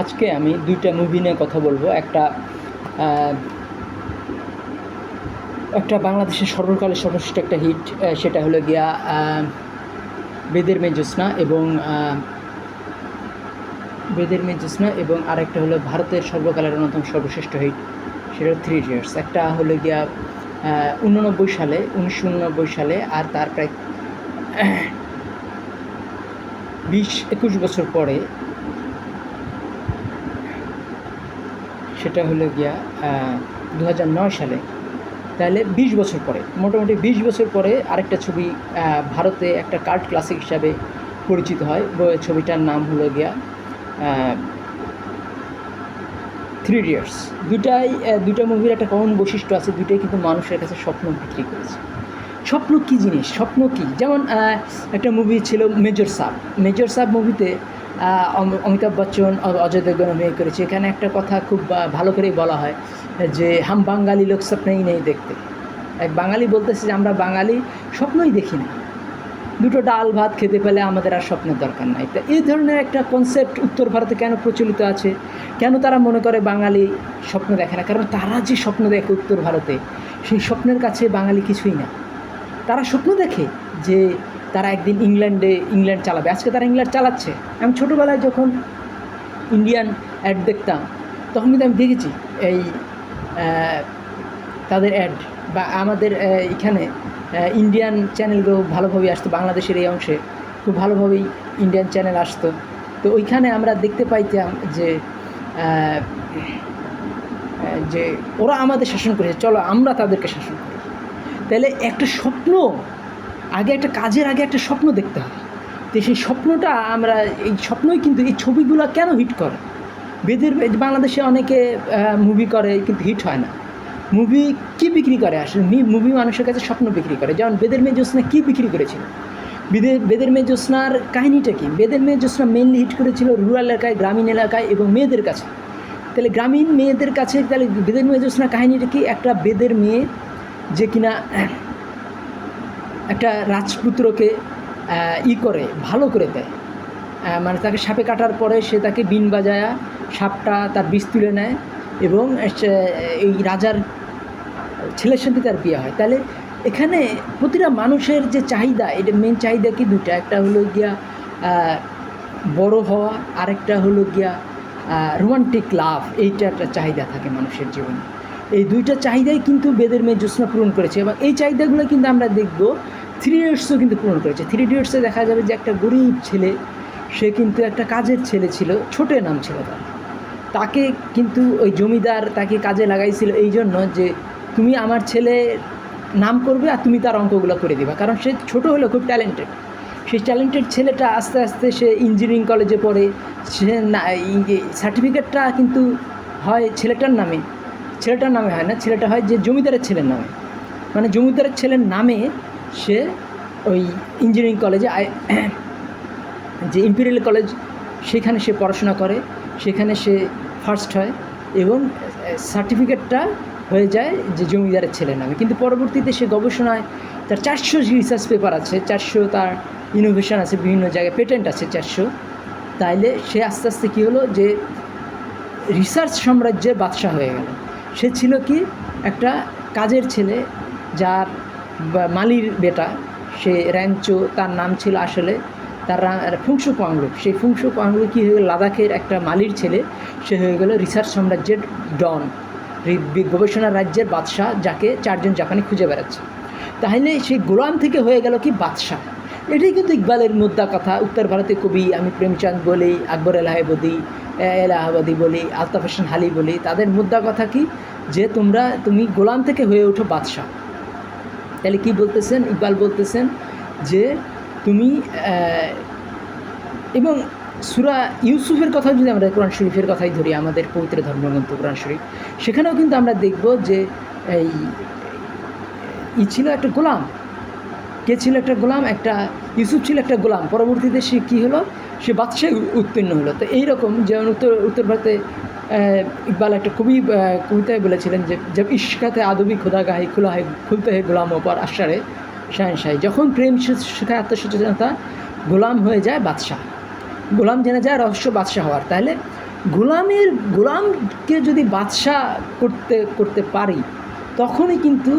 আজকে আমি দুইটা মুভি নিয়ে কথা বলব। একটা একটা বাংলাদেশের সর্বকালের সর্বশ্রেষ্ঠ একটা হিট সেটা হলো গিয়া বেদের মেয়ে জ্যোৎস্না এবং বেদের মেয়ে জ্যোৎস্না এবং আরেকটা হলো ভারতের সর্বকালের অন্যতম সর্বশ্রেষ্ঠ হিট সেটা থ্রি ইডিয়টস একটা হলো গিয়া উননব্বই সালে, উনিশশো উননব্বই সালে আর তার প্রায় বিশ, একুশ বছর পরে সেটা হলো গিয়া দু সালে। তাহলে বিশ বছর পরে, মোটামুটি বিশ বছর পরে আরেকটা ছবি ভারতে একটা কার্ট ক্লাসিক হিসাবে পরিচিত হয়। ছবিটার নাম হলো গিয়া থ্রি ইডিয়টস দুটাই দুটা মুভির একটা কমন বৈশিষ্ট্য আছে, দুটাই কিন্তু মানুষের কাছে স্বপ্ন বিক্রি করেছে। স্বপ্ন কী জিনিস? স্বপ্ন কী? যেমন একটা মুভি ছিল মেজর সাব মেজর সাব মুভিতে অমিতাভ বচ্চন অজয় দেবগন অভিনয় করেছে। এখানে একটা কথা খুব ভালো করেই বলা হয় যে, হাম বাঙালি লোক স্বপ্নেই নেই দেখতে। এক বাঙালি বলতেছে যে, আমরা বাঙালি স্বপ্নই দেখি না। দুটো ডাল ভাত খেতে পেলে আমাদের আর স্বপ্নের দরকার নাই। তো এই ধরনের একটা কনসেপ্ট উত্তর ভারতে কেন প্রচলিত আছে? কেন তারা মনে করে বাঙালি স্বপ্ন দেখে না? কারণ তারা যে স্বপ্ন দেখে উত্তর ভারতে, সেই স্বপ্নের কাছে বাঙালি কিছুই না। তারা স্বপ্ন দেখে যে তারা একদিন ইংল্যান্ডে, ইংল্যান্ড চালাবে। আজকে তারা ইংল্যান্ড চালাচ্ছে। আমি ছোটোবেলায় যখন ইন্ডিয়ান অ্যাড দেখতাম, তখন কিন্তু আমি দেখেছি এই তাদের অ্যাড বা আমাদের এখানে ইন্ডিয়ান চ্যানেলগুলো ভালোভাবেই আসতো, বাংলাদেশের এই অংশে খুব ভালোভাবেই ইন্ডিয়ান চ্যানেল আসতো। তো ওইখানে আমরা দেখতে পাইতাম যে যে ওরা আমাদের শাসন করেছে, চলো আমরা তাদেরকে শাসন করি। তাহলে একটা স্বপ্ন আগে একটা কাজের আগে একটা স্বপ্ন দেখতে হয় তো সেই স্বপ্নটা আমরা, এই স্বপ্নই কিন্তু এই ছবিগুলো কেন হিট করে? বেদের, বাংলাদেশে অনেকে মুভি করে, কিন্তু হিট হয় না। মুভি কি বিক্রি করে? আসলে মুভি মানুষের কাছে স্বপ্ন বিক্রি করে। যেমন বেদের মেয়ে জ্যোৎস্না কী বিক্রি করেছিল? বেদের বেদের মেয়ে জ্যোৎস্নার কাহিনিটা কি? বেদের মেয়ে জ্যোৎস্না মেনলি হিট করেছিল রুরাল এলাকায়, গ্রামীণ এলাকায় এবং মেয়েদের কাছে। তাহলে গ্রামীণ মেয়েদের কাছে, তাহলে বেদের মেয়ে জ্যোৎস্না কাহিনিটা কি? একটা বেদের মেয়ে যে কিনা একটা রাজপুত্রকে ই করে, ভালো করে দেয়। মানে তাকে সাপে কাটার পরে সে তাকে বিন বাজায়া সাপটা তার বিষ তুলে নেয় এবং এই রাজার ছেলের সাথে তার বিয়ে হয়। তাহলে এখানে প্রতিটা মানুষের যে চাহিদা, এটা মেন চাহিদা কি দুটা একটা হলো গিয়া বড় হওয়া, আরেকটা হলো গিয়া রোমান্টিক লাভ এইটা একটা চাহিদা থাকে মানুষের জীবনে। এই দুইটা চাহিদাই কিন্তু বেদের মেয়ে জ্যোৎস্না পূরণ করেছে এবং এই চাহিদাগুলো কিন্তু আমরা দেখব থ্রি ইডিয়টসও কিন্তু পূরণ করেছে। থ্রি ইডিয়টসে দেখা যাবে যে একটা গরিব ছেলে, সে কিন্তু একটা কাজের ছেলে ছিল ছোটে নাম ছিল তার। তাকে কিন্তু ওই জমিদার তাকে কাজে লাগাইছিল এই জন্য যে তুমি আমার ছেলে নাম করবে আর তুমি তার অঙ্কগুলো করে দিবা। কারণ সে ছোট হলেও খুব ট্যালেন্টেড সেই ট্যালেন্টেড ছেলেটা আস্তে আস্তে সে ইঞ্জিনিয়ারিং কলেজে পড়ে, সে সার্টিফিকেটটা কিন্তু হয় ছেলেটার নামে। ছেলেটার নামে হয় না, ছেলেটা হয় যে জমিদারের ছেলের নামে। মানে জমিদারের ছেলের নামে সে ওই ইঞ্জিনিয়ারিং কলেজে যে ইম্পেরিয়াল কলেজ সেখানে সে পড়াশোনা করে, সেখানে সে ফার্স্ট হয় এবং সার্টিফিকেটটা হয়ে যায় যে জমিদারের ছেলের নামে। কিন্তু পরবর্তীতে সে গবেষণায় তার চারশো রিসার্চ পেপার আছে, চারশো তার ইনোভেশন আছে, বিভিন্ন জায়গায় পেটেন্ট আছে চারশো। তাইলে সে আস্তে আস্তে কী হলো যে রিসার্চ সাম্রাজ্যের বাদশাহ হয়ে গেল। সে ছিল কি একটা কাজের ছেলে যার মালির বেটা, সে র্যাঞ্চো, তার নাম ছিল আসলে তার ফুংসু পাংলুক সেই ফুংসু পাংলুক কী হয়ে গেল? লাদাখের একটা মালির ছেলে, সে হয়ে গেল রিসার্চ সাম্রাজ্যের ডন গবেষণা রাজ্যের বাদশাহ যাকে চারজন জাপানি খুঁজে বেড়াচ্ছে। তাহলে সেই গোলাম থেকে হয়ে গেল কি বাদশাহ। এটাই কিন্তু ইকবালের মুদ্রা কথা। উত্তর ভারতীয় কবি আমি প্রেমচাঁদ বলি আকবর এলাহাবাদী এলাহাবাদী বলি, আলতাফ হোসেন হালি বলি, তাদের মুদ্রা কথা কি? যে তোমরা, তুমি গোলাম থেকে হয়ে ওঠো বাদশাহ। তাহলে কি বলতেছেন? ইকবাল বলতেছেন যে তুমি এবং সুরা ইউসুফের কথা যদি আমরা কোরআন শরীফের কথাই ধরি, আমাদের পবিত্র ধর্মগ্রন্থ কোরআন শরীফ, সেখানেও কিন্তু আমরা দেখব যে এই, ই ছিল একটা গোলাম। কে ছিল একটা গোলাম? একটা, ইউসুফ ছিল একটা গোলাম। পরবর্তীতে সে কী হলো? সে বাদশাহ উত্তীর্ণ হলো। তো এইরকম যেমন উত্তর উত্তর ভারতে ইকবাল একটা আহ, কবিতায় বলেছিলেন যে জব ইস্কাতে আদবি খোদা গাহি খোলা হয় খুলতে হয় গোলাম ওপর আশারে শাহেন শাহী যখন প্রেম শেখায় আত্মসচেতনতা গোলাম হয়ে যায় বাদশাহ। গোলাম জেনে যায় রহস্য বাদশাহ হওয়ার। তাহলে গোলামের গোলামকে যদি বাদশাহ করতে করতে পারি তখনই কিন্তু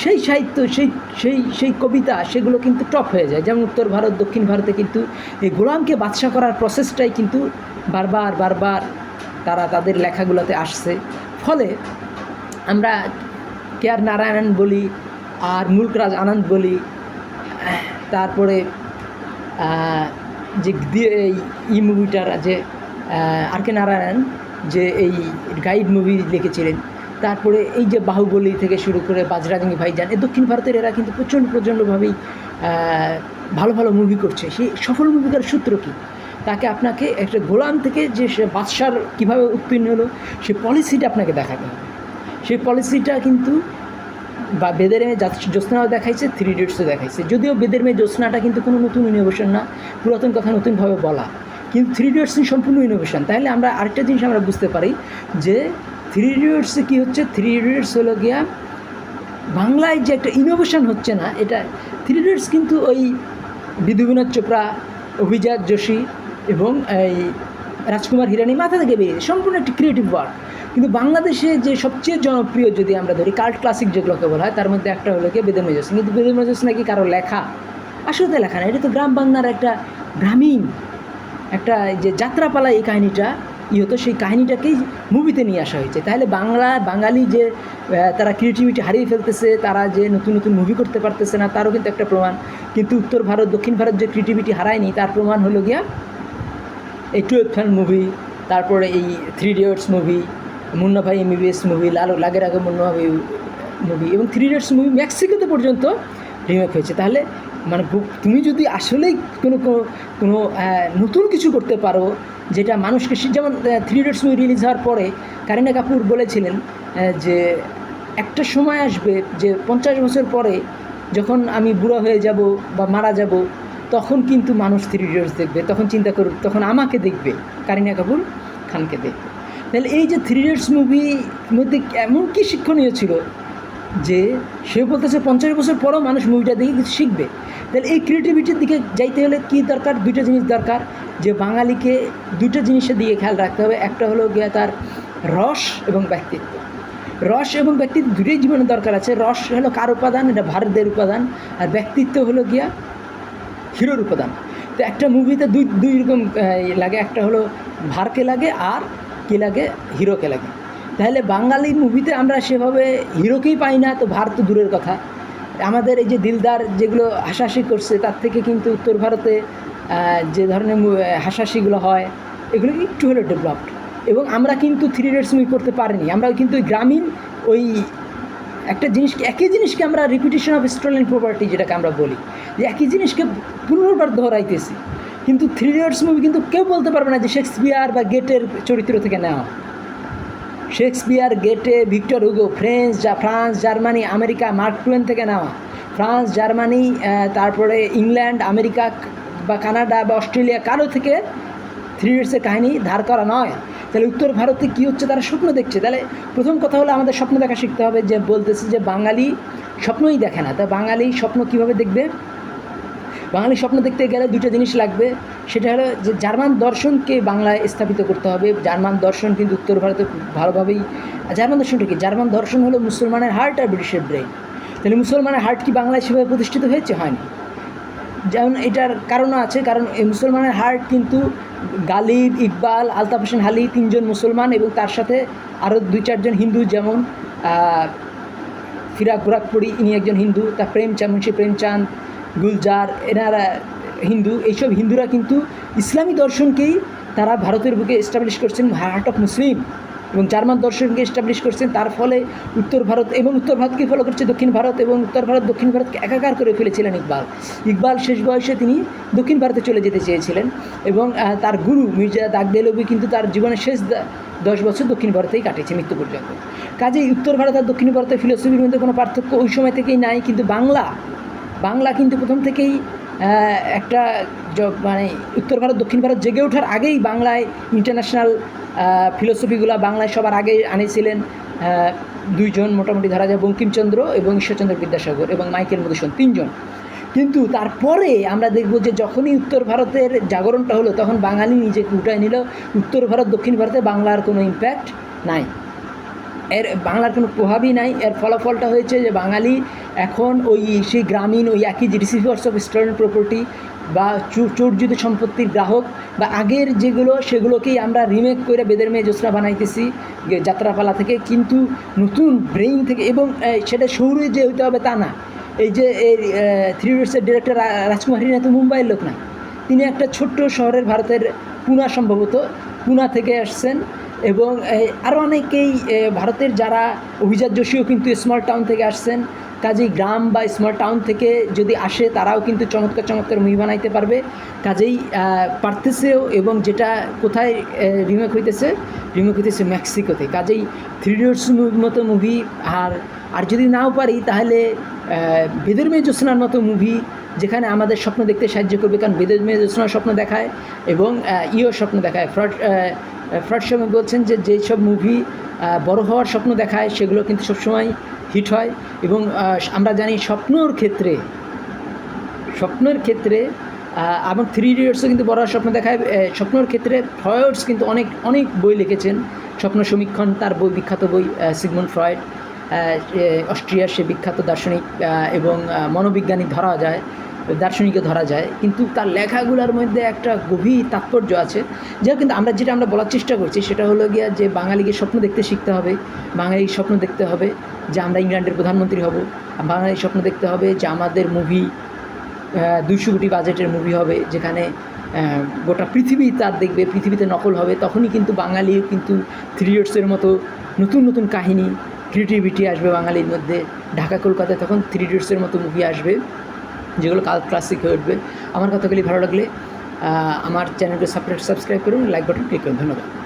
সেই সাহিত্য, সেই সেই সেই কবিতা, সেগুলো কিন্তু টপ হয়ে যায়। যেমন উত্তর ভারত, দক্ষিণ ভারতে কিন্তু এই গোলামকে বাদশা করার প্রসেসটাই কিন্তু বারবার বারবার তারা তাদের লেখাগুলোতে আসছে। ফলে আমরা কে আর নারায়ণন বলি, আর মুলকরাজ আনন্দ বলি, তারপরে যে ই মুভিটার যে আর কে নারায়ণ যে এই গাইড মুভি লিখেছিলেন তারপরে এই যে বাহুবলী থেকে শুরু করে বাজরাঙ্গি ভাইজান, এই দক্ষিণ ভারতের এরা কিন্তু প্রচণ্ড প্রচণ্ডভাবেই ভালো ভালো মুভি করছে। সেই সফল মুভি করার সূত্র কী? তাকে আপনাকে একটা গোলাম থেকে যে সে বাদশার কীভাবে উত্তীর্ণ হলো সেই পলিসিটা আপনাকে দেখাতে হবে। সেই পলিসিটা কিন্তু বা বেদের মেয়ে জ্যোৎস্নাও দেখাইছে থ্রি ইডিয়টসও দেখাইছে। যদিও বেদের মেয়ে জ্যোৎস্নাটা কিন্তু কোনো নতুন ইনোভেশন না, পুরাতন কথা নতুনভাবে বলা। কিন্তু থ্রি ইডিয়টস সম্পূর্ণ ইনোভেশন তাহলে আমরা আরেকটা জিনিস আমরা বুঝতে পারি যে থ্রি ইডিয়টসে কী হচ্ছে? থ্রি ইডিয়টস হলো গিয়া বাংলায় যে একটা ইনোভেশন হচ্ছে না, এটা থ্রি ইডিয়টস কিন্তু ওই বিধু বিনোদ চোপড়া, অভিজাত যোশী এবং এই রাজকুমার হিরানি মাথা থেকে বেরিয়ে সম্পূর্ণ একটি ক্রিয়েটিভ ওয়ার্ক কিন্তু বাংলাদেশে যে সবচেয়ে জনপ্রিয় যদি আমরা ধরি কাল্ট ক্লাসিক যেগুলোকে বলা হয়, তার মধ্যে একটা হলো কি বেদে কিন্তু বেদে মেজস নাকি কারও লেখা? আসলে তো লেখা না। এটা তো গ্রাম বাংলার একটা গ্রামীণ, একটা যে যাত্রাপালা এই কাহিনীটা ই হতো সেই কাহিনিটাকেই মুভিতে নিয়ে আসা হয়েছে। তাহলে বাংলা, বাঙালি যে তারা ক্রিয়েটিভিটি হারিয়ে ফেলতেছে, তারা যে নতুন নতুন মুভি করতে পারতেছে না, তারও কিন্তু একটা প্রমাণ। কিন্তু উত্তর ভারত, দক্ষিণ ভারত যে ক্রিয়েটিভিটি হারায়নি, তার প্রমাণ হলো গিয়া এই টুয়েলভ ফ্যান মুভি তারপরে এই থ্রি ইডিয়টস মুভি মুন্না ভাই এমবিবিএস মুভি লালো লাগের আগে মুন্না ভাই মুভি এবং থ্রি ইডিয়টস মুভি মেক্সিকোতে পর্যন্ত রিমেক হয়েছে। তাহলে মানে তুমি যদি আসলেই কোনো কোনো- নতুন কিছু করতে পারো, যেটা মানুষকে যেমন থ্রি ইডিয়টস মুভি রিলিজ হওয়ার পরে কারিনা কাপুর বলেছিলেন যে একটা সময় আসবে যে পঞ্চাশ বছর পরে যখন আমি বুড়ো হয়ে যাব বা মারা যাব, তখন কিন্তু মানুষ থ্রি ইডিয়টস দেখবে, তখন চিন্তা করুক, তখন আমাকে দেখবে কারিনা কাপুর খানকে দেখবে। তাহলে এই যে থ্রি ইডিয়টস মুভি মধ্যে এমন কি শিক্ষণীয় ছিল যে সে বলতেছে পঞ্চাশ বছর পরও মানুষ মুভিটা দেখে কিছু শিখবে? তাহলে এই ক্রিয়েটিভিটির দিকে যাইতে হলে কী দরকার? দুইটা জিনিস দরকার, যে বাঙালিকে দুটো জিনিসের দিকে খেয়াল রাখতে হবে। একটা হলো গিয়া তার রস এবং ব্যক্তিত্ব। রস এবং ব্যক্তিত্ব দুটোই জীবনে দরকার আছে। রস হলো কার উপাদান? এটা ভারতের উপাদান। আর ব্যক্তিত্ব হলো গিয়া হিরোর উপাদান। তো একটা মুভিতে দুই দুই রকম লাগে। একটা হলো ভারকে লাগে আর কী লাগে? হিরোকে লাগে। তাহলে বাঙালি মুভিতে আমরা সেভাবে হিরোকেই পাই না। তো ভার তো দূরের কথা। আমাদের এই যে দিলদার যেগুলো হাসাহাসি করছে, তার থেকে কিন্তু উত্তর ভারতে যে ধরনের হাসাহাসিগুলো হয়, এগুলো একটু হলো ডেভেলপড এবং আমরা কিন্তু থ্রি রেটস মুভি করতে পারিনি। আমরা কিন্তু ওই গ্রামীণ, ওই একটা জিনিসকে, একই জিনিসকে আমরা রিপিটেশন অফ স্টোলেন প্রপার্টি যেটাকে আমরা বলি, যে একই জিনিসকে পুনর্বার দোহরাইতেছি। কিন্তু থ্রি ইয়ার্স মুভি কিন্তু কেউ বলতে পারবে না যে শেক্সপিয়ার বা গেটের চরিত্র থেকে নেওয়া। Shakespeare Goethe Victor Hugo, French যা France, Germany, America, Mark Twain থেকে নেওয়া ফ্রান্স, জার্মানি তারপরে ইংল্যান্ড, আমেরিকা বা কানাডা বা অস্ট্রেলিয়া কারও থেকে থ্রি ইডসের কাহিনী ধার করা নয়। তাহলে উত্তর ভারতে কী হচ্ছে তারা স্বপ্ন দেখছে? তাহলে প্রথম কথা হলো আমাদের স্বপ্ন দেখা শিখতে হবে যে বলতেছে যে বাঙালি স্বপ্নই দেখে না। তা বাঙালি স্বপ্ন কীভাবে দেখবে? বাঙালি স্বপ্ন দেখতে গেলে দুটো জিনিস লাগবে। সেটা হলো যে জার্মান দর্শনকে বাংলায় স্থাপিত করতে হবে। জার্মান দর্শন কিন্তু উত্তর ভারতে ভালোভাবেই জার্মান দর্শনটা কি? জার্মান দর্শন হলো মুসলমানের হার্ট আর ব্রিটিশের ব্রেন তাহলে মুসলমানের হার্ট কি বাংলায় সেভাবে প্রতিষ্ঠিত হয়েছে? হয়নি। যেমন এটার কারণও আছে, কারণ এই মুসলমানের হার্ট কিন্তু গালিব, ইকবাল, আলতাফ হোসেন হালি তিনজন মুসলমান এবং তার সাথে আরও দুই চারজন হিন্দু যেমন ফিরাক গোরাকপুরি ইনি একজন হিন্দু। তা প্রেমচাঁদ, মুন্সি প্রেমচাঁদ গুলজার, এনারা হিন্দু, এইসব হিন্দুরা কিন্তু ইসলামী দর্শনকেই তারা ভারতের বুকে এস্টাবলিশ করছেন হার্ট অফ মুসলিম। এবং জার্মান দর্শনকে এস্টাবলিশ করছেন, তার ফলে উত্তর ভারত এবং উত্তর ভারতকে ফলো করছে দক্ষিণ ভারত এবং উত্তর ভারত, দক্ষিণ ভারতকে একাকার করে ফেলেছিলেন ইকবাল। ইকবাল শেষ বয়সে তিনি দক্ষিণ ভারতে চলে যেতে চেয়েছিলেন এবং তার গুরু মির্জা দাগ দাগদেলবি কিন্তু তার জীবনের শেষ দশ বছর দক্ষিণ ভারতেই কাটিয়েছে মৃত্যু পর্যন্ত। কাজেই উত্তর ভারত আর দক্ষিণ ভারতের ফিলোসফির মধ্যে কোনো পার্থক্য ওই সময় থেকেই নাই, কিন্তু বাংলা বাংলা কিন্তু প্রথম থেকেই একটা মানে উত্তর ভারত, দক্ষিণ ভারত জেগে ওঠার আগেই বাংলায় ইন্টারন্যাশনাল ফিলোসফিগুলো বাংলায় সবার আগে আনিয়েছিলেন দুইজন মোটামুটি ধরা যায় বঙ্কিমচন্দ্র এবং ঈশ্বরচন্দ্র বিদ্যাসাগর এবং মাইকেল মধুসূদন, তিনজন। কিন্তু তারপরে আমরা দেখব যে যখনই উত্তর ভারতের জাগরণটা হলো, তখন বাঙালি নিজেকে উঠায় নিল, উত্তর ভারত, দক্ষিণ ভারতে বাংলার কোনো ইম্প্যাক্ট নাই। এর বাংলার কোনো প্রভাবই নাই। এর ফলাফলটা হয়েছে যে বাঙালি এখন ওই সেই গ্রামীণ ওই একই যে রিসিভার্স অফ স্টোরেন প্রপার্টি বা চোর- চর্জিত সম্পত্তির গ্রাহক বা আগের যেগুলো, সেগুলোকেই আমরা রিমেক করে বেদের মেয়ে জোসরা বানাইতেছি যাত্রাপালা থেকে। কিন্তু নতুন ব্রেইন থেকে, এবং সেটা শহুরে যে হইতে হবে তা না। এই যে এই থ্রি ইডিয়টসের ডিরেক্টর রাজকুমার হিনা তো মুম্বাইয়ের লোক না। তিনি একটা ছোট্ট শহরের ভারতের পুনা সম্ভবত, পুনা থেকে আসছেন। এবং আরও অনেকেই ভারতের যারা অভিজাত যোশীও কিন্তু স্মল টাউন থেকে আসছেন। কাজেই গ্রাম বা স্মল টাউন থেকে যদি আসে, তারাও কিন্তু চমৎকার চমৎকার মুভি বানাইতে পারবে। কাজেই পারতেছেও এবং যেটা কোথায় রিমেক হইতেছে রিমেক হইতেছে মেক্সিকোতে। কাজেই থ্রি ইডিয়টস মতো মুভি আর আর যদি নাও পারি, তাহলে বেদের মেয়ে জ্যোৎস্নার মতো মুভি যেখানে আমাদের স্বপ্ন দেখতে সাহায্য করবে। কারণ বেদের মেয়ে জ্যোৎস্নার স্বপ্ন দেখায় এবং ইও স্বপ্ন দেখায়। ফ্রড ফ্রড সঙ্গে বলছেন যে, যেসব মুভি বড় হওয়ার স্বপ্ন দেখায়, সেগুলো কিন্তু সবসময় হিট হয় এবং আমরা জানি স্বপ্নর ক্ষেত্রে, স্বপ্নের ক্ষেত্রে এবং থ্রি ইডিয়টসও কিন্তু বড় স্বপ্ন দেখায় স্বপ্নর ক্ষেত্রে ফ্রয়েডস কিন্তু অনেক অনেক বই লিখেছেন। স্বপ্ন সমীক্ষণ, তার বই, বিখ্যাত বই সিগমন ফ্রয়েড অস্ট্রিয়ার সে বিখ্যাত দার্শনিক এবং মনোবিজ্ঞানী ধরা যায়। দার্শনিকে ধরা যায়, কিন্তু তার লেখাগুলোর মধ্যে একটা গভীর তাৎপর্য আছে। যা কিন্তু আমরা যেটা আমরা বলার চেষ্টা করছি, সেটা হলো গিয়া যে বাঙালিকে স্বপ্ন দেখতে শিখতে হবে, বাঙালির স্বপ্ন দেখতে হবে যে আমরা ইংল্যান্ডের প্রধানমন্ত্রী হব, বাঙালির স্বপ্ন দেখতে হবে যে আমাদের মুভি দুইশো কোটি বাজেটের মুভি হবে, যেখানে গোটা পৃথিবী তার দেখবে, পৃথিবীতে নকল হবে, তখনই কিন্তু বাঙালিও কিন্তু থ্রি ইয়র্সের মতো নতুন নতুন কাহিনী ক্রিয়েটিভিটি আসবে বাঙালির মধ্যে। ঢাকা কলকাতায় তখন থ্রি ইয়র্সের মতো মুভি আসবে। যেগুলো কাল ক্লাসিক হয়ে উঠবে। আমার কথাগুলি ভালো লাগলে আমার চ্যানেলকে সাবস্ক্রাইব করুন লাইক বাটন ক্লিক করুন। ধন্যবাদ।